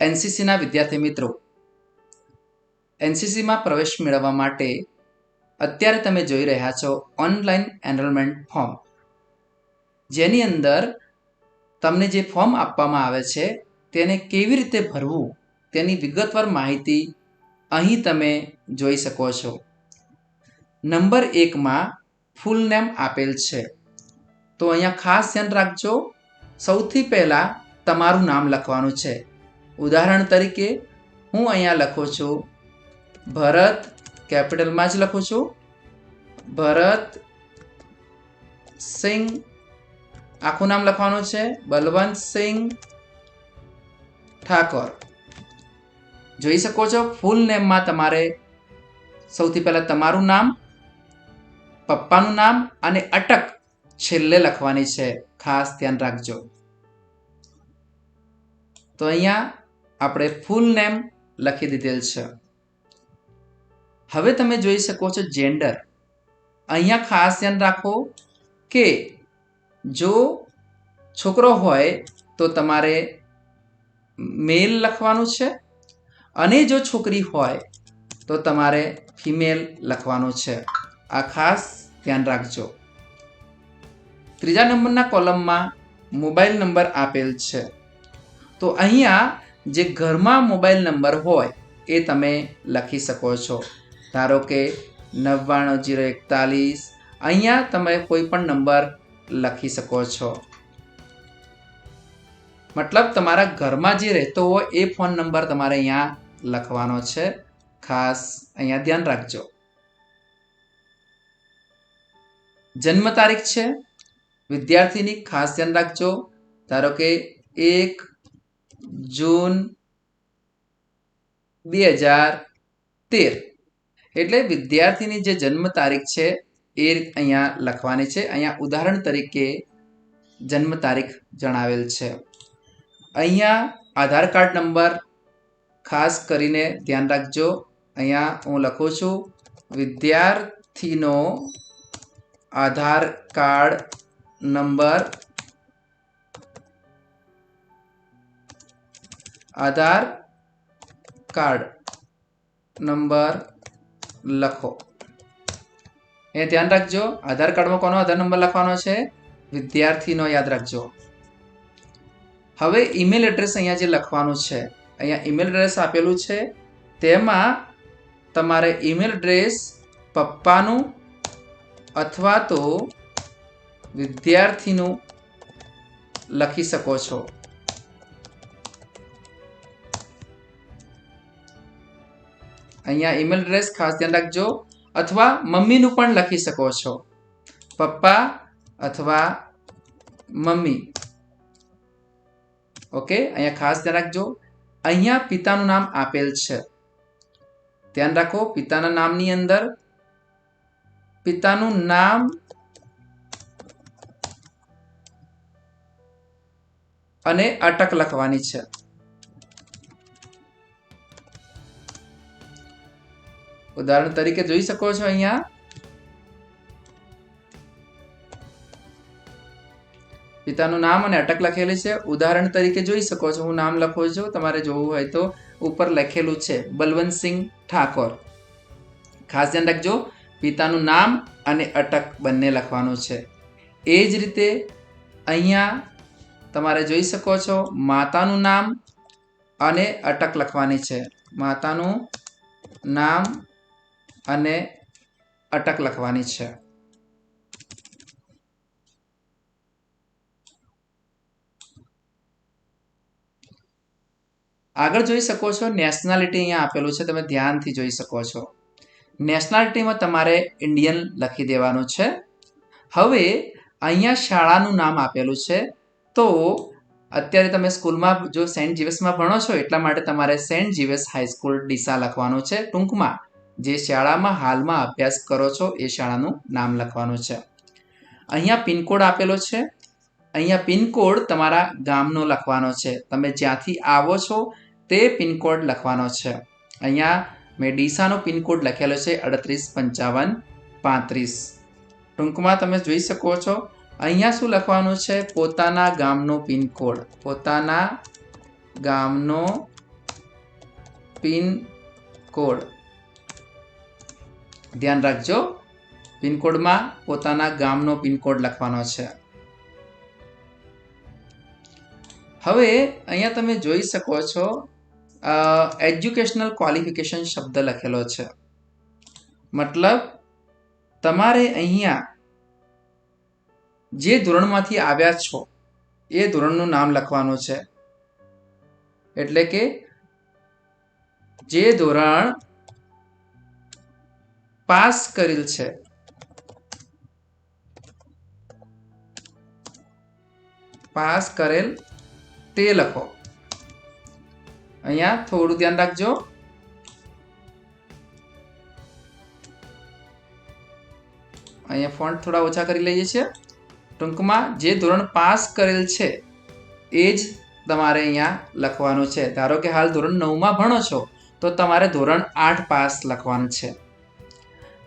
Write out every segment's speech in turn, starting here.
એનસીસીના વિદ્યાર્થી મિત્રો એનસીસીમાં પ્રવેશ મેળવવા માટે અત્યારે તમે જોઈ રહ્યા છો ઓનલાઈન એનરોલમેન્ટ ફોર્મ જેની અંદર તમને જે ફોર્મ આપવામાં આવે છે, તેને કેવી રીતે ભરવું, તેની વિગતવાર માહિતી અહીં તમે જોઈ શકો છો. નંબર એકમાં ફૂલ નેમ આપેલ છે. તો અહીંયા ખાસ ધ્યાન રાખજો, સૌથી પહેલાં તમારું નામ લખવાનું છે. ઉદાહરણ તરીકે, હું અહીંયા લખું છું, ભરત, કેપિટલમાં જ લખું છું, ભરત સિંહ, આખું નામ લખવાનું છે, બલવંત સિંહ ઠાકોર. જોઈ શકો છો ફૂલ નેમમાં તમારે સૌથી પહેલાં તમારું નામ, પપ્પાનું નામ અને અટક છેલ્લે લખવાની છે. ખાસ ધ્યાન રાખજો. તો અહીંયા આપણે ફૂલ નેમ લખી દીધેલ છે. હવે તમે જોઈ શકો છો જેન્ડર અહીંયા ખાસ ધ્યાન રાખો કે જો છોકરો હોય તો તમારે મેલ લખવાનું છે અને જો છોકરી હોય તો તમારે ફિમેલ લખવાનું છે. આ ખાસ ધ્યાન રાખજો. ત્રીજા નંબરના કોલમમાં મોબાઈલ નંબર આપેલ છે. તો અહીંયા જે ઘરમાં મોબાઈલ નંબર હોય એ તમે લખી શકો છો. ધારો કે નવ્વાણું જીરો એકતાલીસ, અહીંયા તમે કોઈ પણ નંબર લખી શકો છો. મતલબ તમારા ઘરમાં જે રહેતો હોય એ ફોન નંબર તમારે અહીંયા લખવાનો છે. ખાસ અહીંયા ધ્યાન રાખજો. જન્મ તારીખ છે. વિદ્યાર્થીની ખાસ ધ્યાન રાખજો. ધારો કે એક જૂન બે હજાર તેર. એટલે વિદ્યાર્થીની જે જન્મ તારીખ છે, એ અહીંયા લખવાની છે. અહીંયા ઉદાહરણ તરીકે જન્મ તારીખ જણાવેલ છે. અહીંયા આધાર કાર્ડ નંબર ખાસ કરીને ધ્યાન રાખજો. અહીંયા હું લખું છું, વિદ્યાર્થીનો Aadhaar card number Aadhaar card number લખો. એ ધ્યાન રાખજો, આધાર કાર્ડમાં કોનો આધાર નંબર લખવાનો છે? વિદ્યાર્થીનો યાદ રાખજો. હવે ઈમેલ એડ્રેસ અહીંયા જે લખવાનું છે, અહીંયા ઈમેલ એડ્રેસ આપેલું છે, તેમાં તમારે ઈમેલ એડ્રેસ પપ્પાનું અથવા તો વિદ્યાર્થીનું લખી શકો છો. અહીંયા ઈમેલ એડ્રેસ ખાસ ધ્યાન રાખજો. અથવા મમ્મીનું પણ લખી શકો છો. પપ્પા અથવા મમ્મી. ઓકે? અહીંયા ખાસ ધ્યાન રાખજો. અહીંયા પિતાનું નામ આપેલ છે. ધ્યાન રાખો, પિતાના નામની અંદર પિતાનું નામ અને અટક લખવાની છે. ઉદાહરણ તરીકે જોઈ શકો છો અહીંયા. પિતાનું નામ અને અટક લખેલી છે. ઉદાહરણ તરીકે જોઈ શકો છો. હું નામ લખું છું. તમારે જોવું હોય તો ઉપર લખેલું છે. બલવંતસિંહ ઠાકોર. ખાસ ધ્યાન રાખજો. પિતાનું નામ અને અટક બંને લખવાનું છે. એ જ રીતે અહીંયા તમારે જોઈ શકો છો. માતાનું નામ અને અટક લખવાની છે. માતાનું નામ અને અટક લખવાની છે. આગળ જોઈ શકો છો નેશનાલિટી અહીંયા આપેલું છે, તમે ધ્યાનથી જોઈ શકો છો. નેશનાલિટીમાં તમારે ઇન્ડિયન લખી દેવાનું છે. હવે અહીંયા શાળાનું નામ આપેલું છે, તો અત્યારે તમે સ્કૂલમાં જો સેન્ટ જીવસમાં ભણો છો, એટલા માટે તમારે સેન્ટ જીવસ હાઈસ્કૂલ ડીસા લખવાનું છે ટૂંકમાં. જે શાળામાં હાલમાં અભ્યાસ કરો છો, એ શાળાનું નામ લખવાનું છે. અહીંયા પિનકોડ આપેલો છે. અહીંયા પિનકોડ તમારા ગામનો લખવાનો છે. તમે જ્યાંથી આવો છો, તે પિનકોડ લખવાનો છે. અહીંયા મેં ડીસાનો પિનકોડ લખેલો છે, અડત્રીસ, પંચાવન, પાંત્રીસ. ટૂંકમાં તમે જોઈ શકો છો, અહીંયા શું લખવાનું છે? પોતાના ગામનો પિનકોડ. પોતાના ગામનો પિન કોડ ધ્યાન રાખજો. પિનકોડમાં પોતાના ગામનો પિનકોડ લખવાનો છે. હવે અહીંયા તમે જોઈ શકો છો એજ્યુકેશનલ ક્વોલિફિકેશન શબ્દ લખેલો છે. મતલબ, તમારે અહીંયા જે ધોરણમાંથી આવ્યા છો, એ ધોરણનું નામ લખવાનું છે. એટલે કે, જે ધોરણ પાસ કરેલ છે. પાસ કરેલ તે લખો. અહીંયા થોડું ધ્યાન રાખજો. અહીંયા ફોન્ટ થોડા ઓછા કરી લઈએ છીએ. ટૂંકમાં જે ધોરણ પાસ કરેલ છે, એ જ તમારે અહીંયા લખવાનું છે. ધારો કે હાલ ધોરણ નવમાં ભણો છો, તો તમારે ધોરણ આઠ પાસ લખવાનું છે.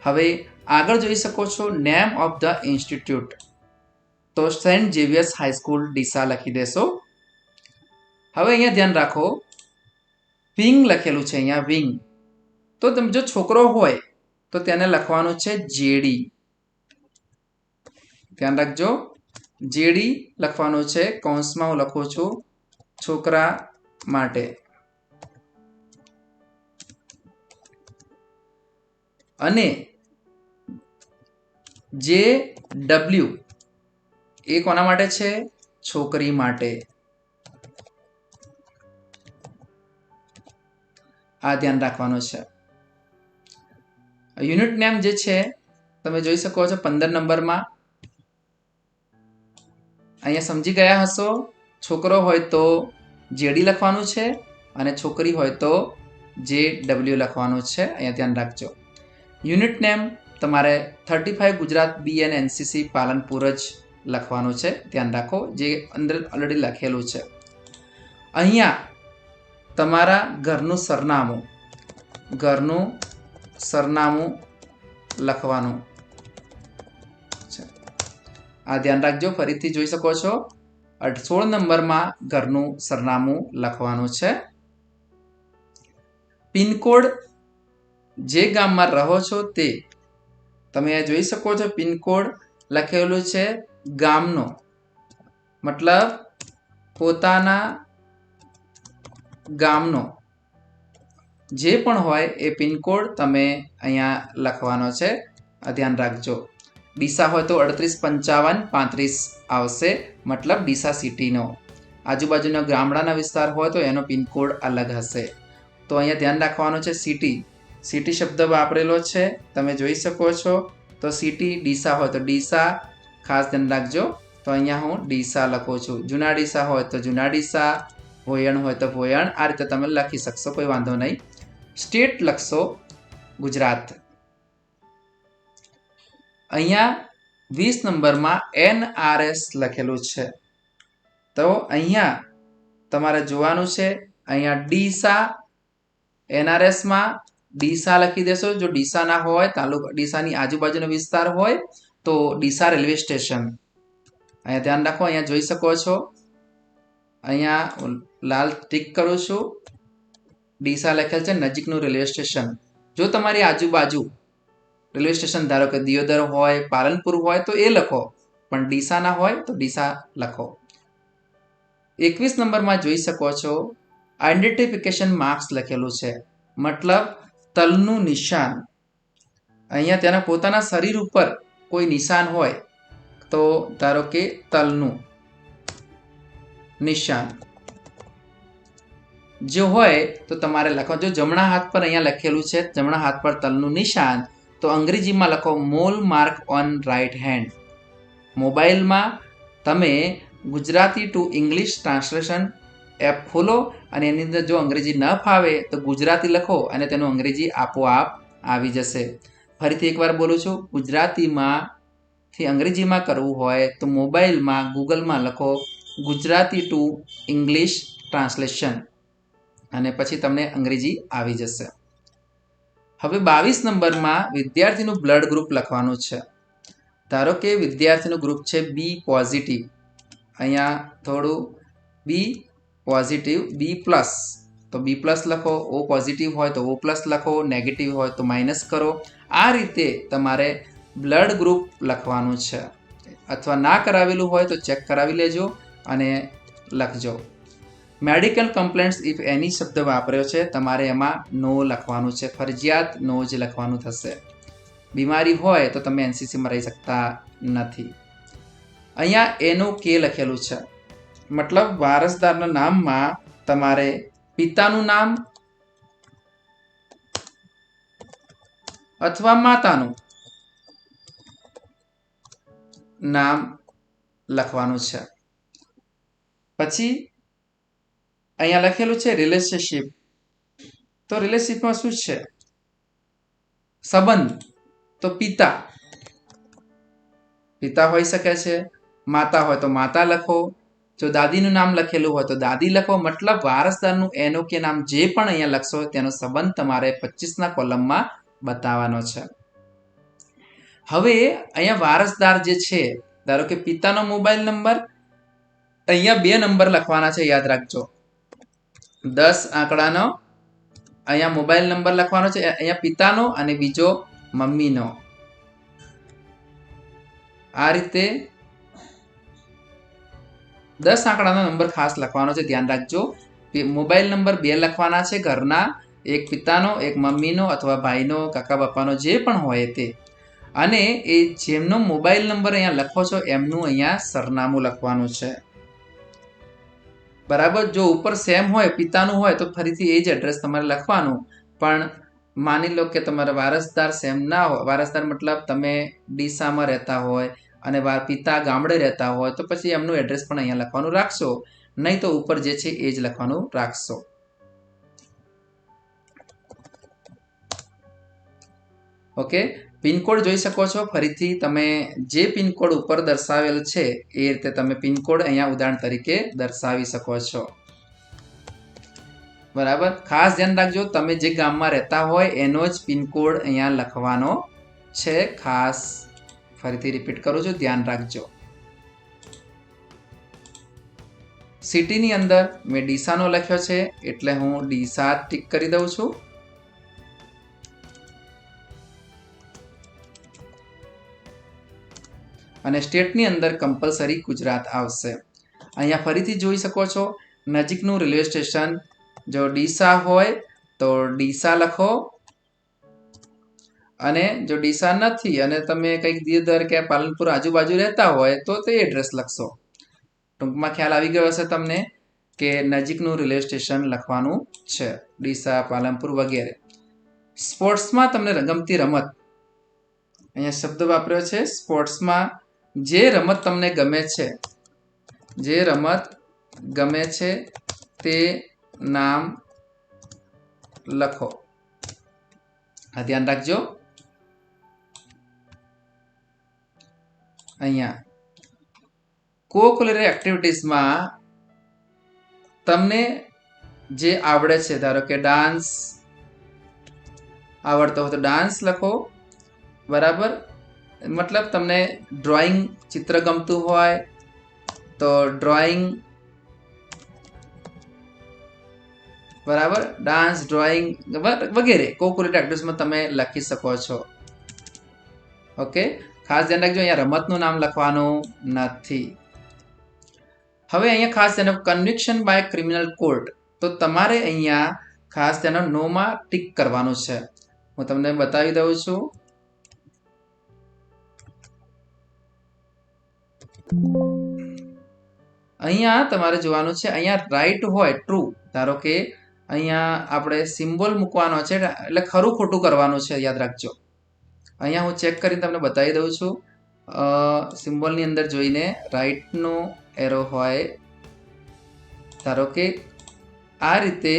હવે આગળ જોઈ શકો છો નેમ ઓફ ધ ઇન્સ્ટિટ્યૂટ તો Saint Xavier's high school Deesa લખી દેશો. હવે અહીંયા ધ્યાન રાખો. વિંગ લખેલું છે અહીંયા, વિંગ. તો તમે જો છોકરો હોય, તો તેને લખવાનું છે જેડી. ધ્યાન રાખજો. જેડી લખવાનું છે, કૌંસમાં હું લખું છું, છોકરા માટે. અને જે ડબલ્યુ એ કોના માટે છે? છોકરી માટે. આ ધ્યાન રાખવાનું છે. યુનિટ નેમ જે છે, તમે જોઈ શકો છો પંદર નંબરમાં. અહીંયા સમજી ગયા હશો? છોકરો હોય તો જેડી લખવાનું છે અને છોકરી હોય તો જે ડબલ્યુ લખવાનું છે. અહીંયા ધ્યાન રાખજો. યુનિટ નેમ તમારે thirty five Gujarat B N NCC Palanpur જ લખવાનું છે. ધ્યાન રાખો, જે અંદર ઓલરેડી લખેલું છે. અહીંયા તમારા ઘરનું સરનામું ઘરનું સરનામું લખવાનું છે. આ ધ્યાન રાખજો, ફરીથી જોઈ શકો છો. સોળ નંબરમાં ઘરનું સરનામું લખવાનું છે. પિનકોડ જે ગામમાં રહો છો તે તમે અહીંયા જોઈ શકો છો પિનકોડ લખેલું છે ગામનો. મતલબ પોતાના ગામનો. જે પણ હોય એ પિનકોડ તમે અહીંયા લખવાનો છે. ધ્યાન રાખજો. ડીસા હોય તો અડત્રીસ પંચાવન પાંત્રીસ આવશે. મતલબ ડીસા સિટીનો. આજુબાજુના ગામડાના વિસ્તાર હોય તો એનો પિનકોડ અલગ હશે. તો અહીંયા ધ્યાન રાખવાનું છે સિટી. સિટી શબ્દ વાપરેલો છે. તમે જોઈ શકો છો. તો સિટી ડીસા હોય તો ડીસા. ખાસ ધ્યાન રાખજો. તો અહીંયા હું ડીસા લખું છું. જૂના ડીસા હોય તો જૂના ડીસા. ભોયણ હોય તો ભોયણ. આ રીતે તમે લખી શકશો. કોઈ વાંધો નહીં. સ્ટેટ લખશો. ગુજરાત. અહીંયા વીસ નંબરમાં એન આર એસ લખેલું છે. તો અહીંયા તમારે જોવાનું છે. અહીંયા ડીસા. એનઆરએસમાં ડીસા લખી દેશો. જો ડીસા ના હોય, તાલુકા ડીસાની આજુબાજુનો વિસ્તાર હોય, તો ડીસા રેલવે સ્ટેશન. અહીંયા ધ્યાન રાખો, અહીંયા જોઈ શકો છો. અહીંયા લાલ ટીક કરું છું. ડીસા લખેલ છે, નજીકનું રેલવે સ્ટેશન. જો તમારી આજુબાજુ રેલવે સ્ટેશન, ધારો કે દિયોદર હોય, પાલનપુર હોય, તો એ લખો. પણ ડીસા ના હોય, તો ડીસા લખો. એકવીસ નંબરમાં જોઈ શકો છો. આઈડેન્ટિફિકેશન માર્ક્સ લખેલું છે. મતલબ તલનું નિશાન. અહીંયા તેના પોતાના શરીર ઉપર કોઈ નિશાન હોય, તો ધારો કે તલનું નિશાન. જો હોય, તો તમારે લખો જો જમણા હાથ પર અહીંયા લખેલું છે, જમણા હાથ પર તલનું નિશાન, તો અંગ્રેજીમાં લખો mole mark on right hand. મોબાઈલમાં તમે Gujarati to English translation app ખોલો અને એની અંદર જો અંગ્રેજી ન ફાવે તો ગુજરાતી લખો અને તેનું અંગ્રેજી આપોઆપ આવી જશે. ફરીથી એકવાર બોલું છું ગુજરાતીમાં થી અંગ્રેજીમાં કરવું હોય તો મોબાઈલમાં, ગૂગલમાં લખો ગુજરાતી ટુ ઇંગ્લિશ ટ્રાન્સલેશન અને પછી તમને અંગ્રેજી આવી જશે. હવે બાવીસ નંબરમાં વિદ્યાર્થીનું બ્લડ ગ્રુપ લખવાનું છે. ધારો કે વિદ્યાર્થીનું ગ્રુપ છે બી પોઝિટિવ. અહીંયા થોડું બી પોઝિટિવ બી પ્લસ તો બી પ્લસ લખો ઓ પોઝિટિવ હોય તો ઓ પ્લસ લખો નેગેટિવ હોય તો માઇનસ કરો. આ રીતે તમારે બ્લડ ગ્રુપ લખવાનું છે. અથવા ના કરાવેલું હોય તો ચેક કરાવી લેજો અને લખજો. મેડિકલ કમ્પ્લેન્ટ્સ ઇફ એની શબ્દ વાપર્યો છે, તમારે એમાં નો લખવાનું છે. ફરજિયાત નો જ લખવાનું થશે. બીમારી હોય તો તમે એનસીસીમાં રહી શકતા નથી. અહીંયા એનું કે લખેલું છે. મતલબ વારસદારના નામમાં તમારે પિતાનું નામ અથવા માતાનું નામ લખવાનું છે. પછી અહીંયા લખેલું છે રિલેશનશિપ તો રિલેશનશીપમાં શું છે? સંબંધ. તો પિતા. પિતા હોઈ શકે છે, માતા હોય તો માતા લખો. જો દાદીનું નામ લખેલું હોય તો દાદી લખો, મતલબ વારસદારનું એનું કે નામ જે પણ અહીંયા લખશો તેનો સંબંધ તમારે પચીસના કોલમમાં બતાવવાનો છે. હવે અહીંયા વારસદાર જે છે, ધારો કે પિતાનો મોબાઈલ નંબર, અહીંયા બે નંબર લખવાના છે, યાદ રાખજો. દસ આંકડાનો, અહીંયા મોબાઈલ નંબર લખવાનો છે, અહીંયા પિતાનો અને બીજો મમ્મીનો. આ રીતે દસ આંકડાનો નંબર ખાસ લખવાનો છે. ધ્યાન રાખજો. મોબાઈલ નંબર બે લખવાના છે. ઘરના, એક પિતાનો, એક મમ્મીનો અથવા ભાઈનો, કાકા બાપાનો જે પણ હોય તે. અને એ જેમનો મોબાઈલ નંબર અહીંયા લખો છો, એમનું અહીંયા સરનામું લખવાનું છે. બરાબર? જો ઉપર સેમ હોય, પિતાનું હોય, તો ફરીથી એ જ એડ્રેસ તમારે લખવાનું. પણ માની લો કે તમારા વારસદાર સેમ ના હોય વારસદાર મતલબ તમે ડીસામાં રહેતા હોય અને પિતા ગામડે રહેતા હોય તો પછી એમનું એડ્રેસ પણ અહીંયા લખવાનું રાખશો. નહીં તો ઉપર જે છે એ જ લખવાનું રાખશો. ઓકે પિનકોડ જોઈ શકો છો. ફરીથી તમે જે પિનકોડ ઉપર દર્શાવેલ છે એ રીતે તમે પિનકોડ અહીંયા ઉદાહરણ તરીકે દર્શાવી શકો છો. બરાબર? ખાસ ધ્યાન રાખજો, તમે જે ગામમાં રહેતા હોય એનો જ પિનકોડ અહીંયા લખવાનો છે ખાસ. ફરીથી રિપીટ કરું છું, ધ્યાન રાખજો. સિટીની અંદર મેં ડીસાનો લખ્યો છે, એટલે હું ડીસા ટીક કરી દઉં છું. અને સ્ટેટની અંદર કમ્પલસરી ગુજરાત આવશે. અહીંયા ફરીથી જોઈ શકો છો, નજીકનું રેલવે સ્ટેશન જો ડીસા હોય તો ડીસા લખો. અને જો ડીસા નથી અને તમે કંઈક દિયોદર કે પાલનપુર આજુબાજુ રહેતા હોય, તો તે એડ્રેસ લખશો. ટૂંકમાં ખ્યાલ આવી ગયો હશે તમને કે નજીકનું રેલવે સ્ટેશન લખવાનું છે, ડીસા, પાલનપુર વગેરે. સ્પોર્ટ્સમાં તમને ગમતી રમત. અહીંયા શબ્દ વાપર્યો છે, સ્પોર્ટ્સમાં જે રમત તમને ગમે છે, જે રમત ગમે છે તે નામ લખો. આ ધ્યાન રાખજો. અહીંયા. કોકુલરી એક્ટિવિટીઝમાં તમને જે આવડે છે, ધારો કે ડાન્સ આવડતો હોય તો ડાન્સ લખો, બરાબર? મતલબ તમને ડ્રોઈંગ ચિત્ર ગમતું હોય તો ડ્રોઈંગ બરાબર? ડાન્સ ડ્રોઈંગ વગેરે. કોકુલેટ એક્ટિવિટીઝમાં તમે લખી શકો છો. ઓકે ખાસ ધ્યાન રાખજો, અહીંયા રમતનું નામ લખવાનું નથી. હવે અહીંયા ખાસ ધ્યાન કન્વિક્શન બાય ક્રિમિનલ કોર્ટ તો તમારે અહીંયા ખાસ તેનો નોમાં ટીક કરવાનું છે. હું તમને બતાવી દઉં છું. અહીંયા તમારે જોવાનું છે, અહીંયા રાઈટ હોય ટ્રુ ધારો કે અહીંયા આપણે સિમ્બોલ મૂકવાનો છે, એટલે ખરું ખોટું કરવાનું છે, યાદ રાખજો. અહીંયા હું ચેક કરીને તમને બતાવી દઉં છું. સિમ્બોલની અંદર જોઈને રાઈટનો એરો હોય. ધારો કે આ રીતે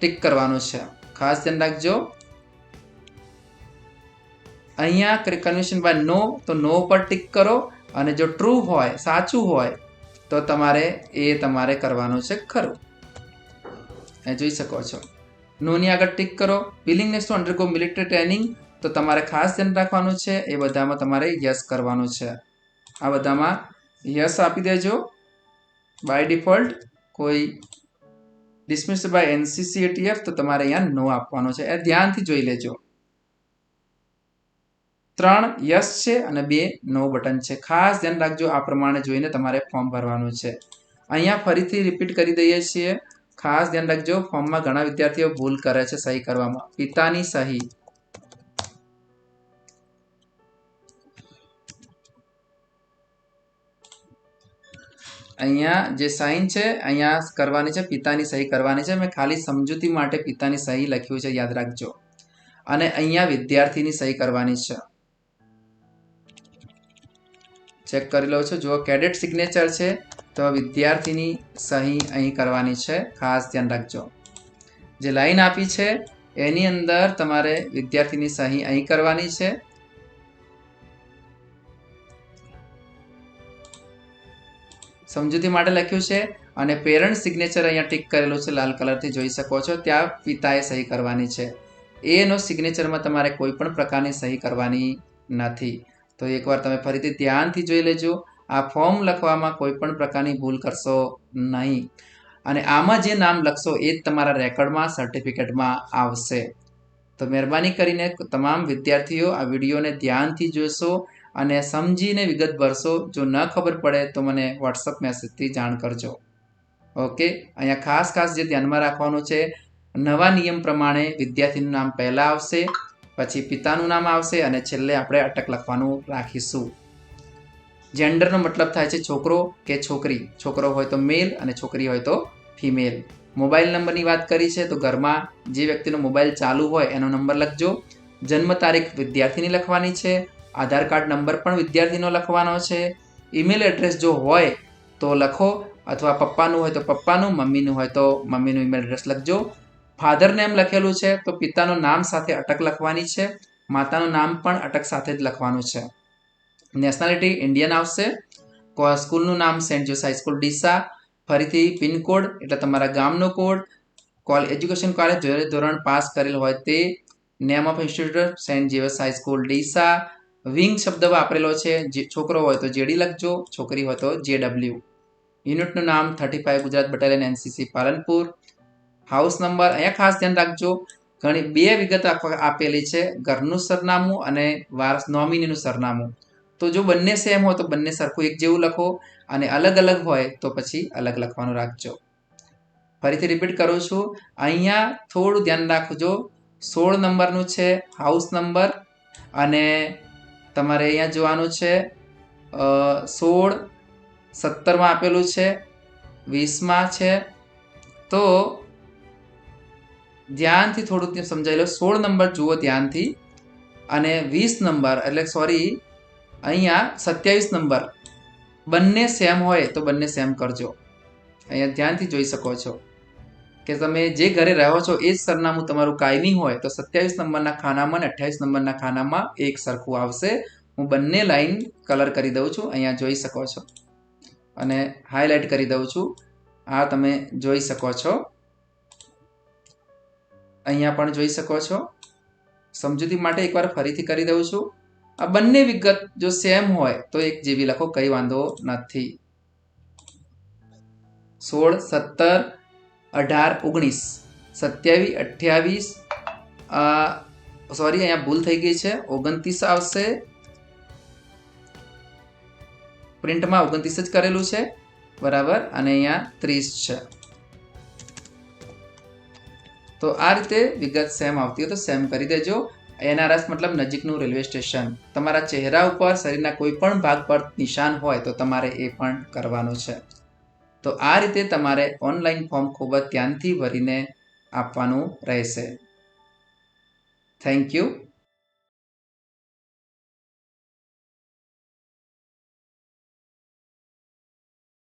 ટીક કરવાનું છે. ખાસ ધ્યાન રાખજો. અહીંયા કન્વેન્શન બાય નો તો નો પર ટિક કરો અને જો ટ્રુ હોય, સાચું હોય, તો તમારે એ તમારે કરવાનું છે ખરું. એ જોઈ શકો છો. નોની આગળ ટિક કરો. Willingness to undergo military training તો તમારે ખાસ ધ્યાન રાખવાનું છે, એ બધામાં તમારે યસ કરવાનું છે. આ બધામાં યસ આપી દેજો. બાય ડિફોલ્ટ કોઈ ડિસમિસ બાય એનસીસીએટીએફ તો તમારે અહીંયા નો આપવાનો છે. એ ધ્યાનથી જોઈ લેજો. ત્રણ, યસ છે અને બે નો બટન છે. ખાસ ધ્યાન રાખજો, આ પ્રમાણે જોઈને તમારે ફોર્મ ભરવાનું છે. અહીંયા ફરીથી રિપીટ કરી દઈએ છીએ. ખાસ ધ્યાન રાખજો, ફોર્મમાં ઘણા વિદ્યાર્થીઓ ભૂલ કરે છે સહી કરવામાં. પિતાની સહી. અહીંયા જે સાઇન છે, અહીંયા કરવાની છે, પિતાની સહી કરવાની છે. મેં ખાલી સમજૂતી માટે પિતાની સહી લખ્યું છે, યાદ રાખજો. અને અહીંયા વિદ્યાર્થીની સહી કરવાની છે. ચેક કરી લઉં છું. જો કેડેટ સિગ્નેચર છે, તો વિદ્યાર્થીની સહી અહીં કરવાની છે. ખાસ ધ્યાન રાખજો. જે લાઈન આપી છે, એની અંદર તમારે વિદ્યાર્થીની સહી અહીં કરવાની છે. સમજૂતી માટે લખ્યું છે અને પેરેન્ટ સિગ્નેચર અહીંયા ટીક કરેલું છે, લાલ કલરથી જોઈ શકો છો. ત્યાં પિતાએ સહી કરવાની છે. એનો સિગ્નેચરમાં તમારે કોઈ પણ પ્રકારની સહી કરવાની નથી. તો એકવાર તમે ફરીથી ધ્યાનથી જોઈ લેજો. આ ફોર્મ લખવામાં કોઈ પણ પ્રકારની ભૂલ કરશો નહીં. અને આમાં જે નામ લખશો એ જ તમારા રેકોર્ડમાં સર્ટિફિકેટમાં આવશે. તો મહેરબાની કરીને તમામ વિદ્યાર્થીઓ આ વિડીયોને ધ્યાનથી જોશો. અને સમજીને વિગત ભરશો. જો ન ખબર પડે તો મને વોટ્સઅપ મેસેજથી જાણ કરજો. ઓકે? અહીંયા ખાસ ખાસ જે ધ્યાનમાં રાખવાનું છે, નવા નિયમ પ્રમાણે વિદ્યાર્થીનું નામ પહેલાં આવશે, પછી પિતાનું નામ આવશે અને છેલ્લે આપણે અટક લખવાનું રાખીશું. જેન્ડરનો મતલબ થાય છે છોકરો કે છોકરી. છોકરો હોય તો મેલ અને છોકરી હોય તો ફિમેલ મોબાઈલ નંબરની વાત કરી છે તો ઘરમાં જે વ્યક્તિનો મોબાઈલ ચાલુ હોય એનો નંબર લખજો. જન્મ તારીખ વિદ્યાર્થીની લખવાની છે. આધાર કાર્ડ નંબર પણ વિદ્યાર્થીનો લખવાનો છે. ઈમેલ એડ્રેસ જો હોય તો લખો અથવા પપ્પાનું હોય તો પપ્પાનું, મમ્મીનું હોય તો મમ્મીનું ઈમેલ એડ્રેસ લખજો. ફાધર નેમ લખેલું છે તો પિતાનું નામ સાથે અટક લખવાની છે. માતાનું નામ પણ અટક સાથે જ લખવાનું છે. નેશનાલિટી ઇન્ડિયન આવશે. સ્કૂલનું નામ સેન્ટ જોસ હાઈસ્કૂલ ડીસા. ફરીથી પિનકોડ એટલે તમારા ગામનો કોડ. કોલ એજ્યુકેશન કોલેજ ધોરણ પાસ કરેલ હોય તે. નેમ ઓફ ઇન્સ્ટિટ્યૂટ સેન્ટ જેવસ હાઈસ્કૂલ ડીસા. વિંગ શબ્દ વાપરેલો છે, જે છોકરો હોય તો જેડી લખજો, છોકરી હોય તો જે ડબલ્યુ યુનિટનું નામ thirty five Gujarat battalion NCC Palanpur. House number, અહીંયા ખાસ ધ્યાન રાખજો, ઘણી બે વિગત આપેલી છે, ઘરનું સરનામું અને વારસ નોમિનીનું સરનામું. તો જો બંને સેમ હોય તો બંને સરખું એક જેવું લખો, અને અલગ અલગ હોય તો પછી અલગ લખવાનું રાખજો. ફરીથી રિપીટ કરું છું, અહીંયા થોડું ધ્યાન રાખજો, સોળ નંબરનું છે, હાઉસ નંબર, અને તમારે અહીંયા જોવાનું છે સોળ, સત્તરમાં આપેલું છે, વીસમાં છે. તો ધ્યાનથી થોડુંક સમજાઈ લો. સોળ નંબર જુઓ ધ્યાનથી. અને વીસ નંબર, એટલે સોરી અહીંયા સત્યાવીસ નંબર. બંને સેમ હોય તો બંને સેમ કરજો. અહીંયા ધ્યાનથી જોઈ શકો છો. કે તમે જે ઘરે રહો છો, એ જ સરનામું તમારું કાયમી હોય, તો સત્યાવીસ નંબરના ખાનામાં અને અઠ્યાવીસ નંબરના ખાનામાં એક સરખું આવશે. હું બંને લાઈન કલર કરી દઉં છું, અહીંયા જોઈ શકો છો. અને હાઇલાઇટ કરી દઉં છું. આ તમે જોઈ શકો છો. અહીંયા પણ જોઈ શકો છો. સમજૂતી માટે એકવાર ફરીથી કરી દઉં છું. આ બંને વિગત જો સેમ હોય, તો એક જેવી લખો, કંઈ વાંધો નથી. સોળ, સત્તર અઢાર ઓગણીસ. સત્યાવીસ અઠ્યાવીસ સોરી અહીંયા ભૂલ થઈ ગઈ છે. ઓગણત્રીસ આવશે. પ્રિન્ટમાં ઓગણત્રીસ જ કરેલું છે. બરાબર? અને અહીંયા ત્રીસ છે. તો આ રીતે વિગત સેમ આવતી હોય તો સેમ કરી દેજો. એનઆરએસ મતલબ નજીકનું રેલવે સ્ટેશન. તમારા ચહેરા ઉપર શરીરના કોઈ પણ ભાગ પર નિશાન હોય તો તમારે એ પણ કરવાનું છે. તો આ રીતે તમારે ઓનલાઈન ફોર્મ ખૂબ જ ધ્યાનથી ભરીને આપવાનું રહેશે. Thank you